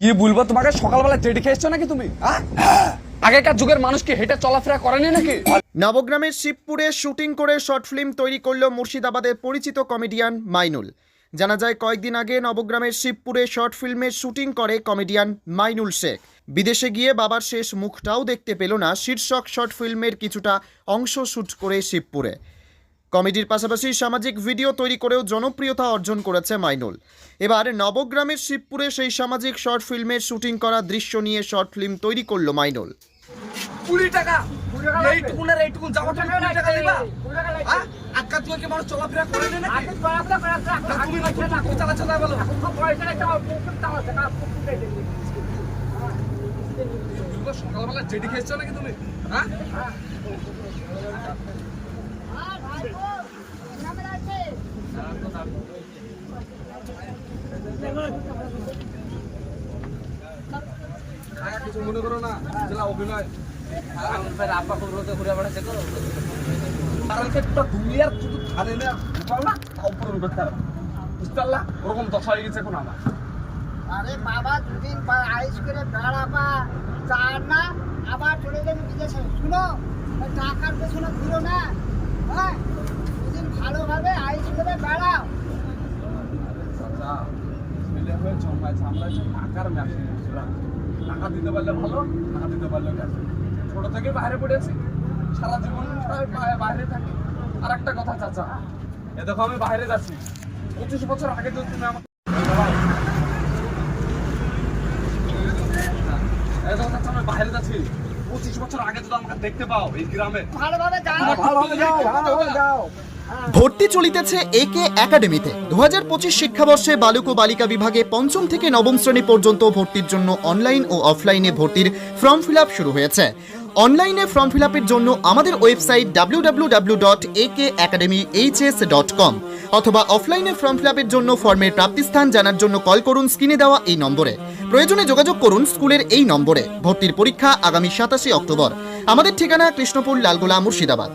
কি বলব, তোমাকে সকালবেলা চেটে খেয়েছো নাকি তুমি? আগেকার যুগের মানুষ কি হেঁটে চলাফেরা করেনি নাকি? নবগ্রামের শিবপুরে শুটিং করে শর্ট ফিল্ম তৈরি করল মুর্শিদাবাদের পরিচিত কমেডিয়ান মাইনুল। জানা যায়, কয়েকদিন আগে নবগ্রামের শিবপুরে শর্ট ফিল্মের শুটিং করে কমেডিয়ান মাইনুল শেখ। বিদেশে গিয়ে বাবার শেষ মুখটাও দেখতে পেল না শীর্ষক শর্ট ফিল্মের কিছুটা অংশ শ্যুট করে শিবপুরে। কমেডির পাশাপাশি সামাজিক ভিডিও তৈরি করেও জনপ্রিয়তা অর্জন করেছে মাইনুল। এবার নবগ্রামের শিবপুরে সেই সামাজিক শর্ট ফিল্মের শুটিং করা দৃশ্য নিয়ে শর্ট ফিল্ম তৈরি করল মাইনুল। কুড়ি টাকা! এইটুকুন এইটুকুন যাওয়া তুমি কুড়ি টাকা দিবা। হ্যাঁ? আজকাল তুমি কি মানুষ চলাফেরা করেনি নাকি? তুমি না তুমি চালা চালা বলো। সকালবেলা চেটে খেয়েছো নাকি তুমি? হ্যাঁ? খায়া কিছু না যেটা অভিনয়। বুঝতে পারলা? ওরকম দশা হয়ে গেছে এখন আমার। আরে বাবা, দুদিন পর আইস করে বেড়াবা চার না, আবার চলে যাবে বিদেশে। শুনো টাকার পেছনে ঘুরো না। ভালোভাবে আইস করে বেড়াও। ছেলে হয়ে আমরা হচ্ছে টাকার ম্যাচে টাকা দিতে পারলে ভালো, টাকা দিতে পারলে গেছে ছোট থেকে বাইরে পড়েছি, সারা জীবন বাইরে থাকি। আর একটা কথা চাচা, এ দেখো আমি বাইরে যাচ্ছি। পঁচিশ বছর আগে যদি তুমি আমাকে এ দেখো চাচা, আমি বাইরে যাচ্ছি। পঁচিশ বছর আগে যদি আমাকে দেখতে পাও এই গ্রামে ভালোভাবে যাও। ভালোভাবে যাও ভালোভাবে যাও। ভর্তি চলিতেছে একে একাডেমিতে। দু হাজার পঁচিশ শিক্ষাবর্ষে বালক ও বালিকা বিভাগে পঞ্চম থেকে নবম শ্রেণি পর্যন্ত ভর্তির জন্য অনলাইন ও অফলাইনে ভর্তির ফর্ম ফিল শুরু হয়েছে। অনলাইনে ফর্ম ফিল জন্য আমাদের website W W W dot A K academy H S dot com অথবা অফলাইনে ফর্ম ফিল জন্য ফর্মের প্রাপ্তিস্থান জানার জন্য কল করুন স্ক্রিনে দেওয়া এই নম্বরে। প্রয়োজনে যোগাযোগ করুন স্কুলের এই নম্বরে। ভর্তির পরীক্ষা আগামী সাতাশে অক্টোবর। আমাদের ঠিকানা কৃষ্ণপুর লালগোলা মুর্শিদাবাদ।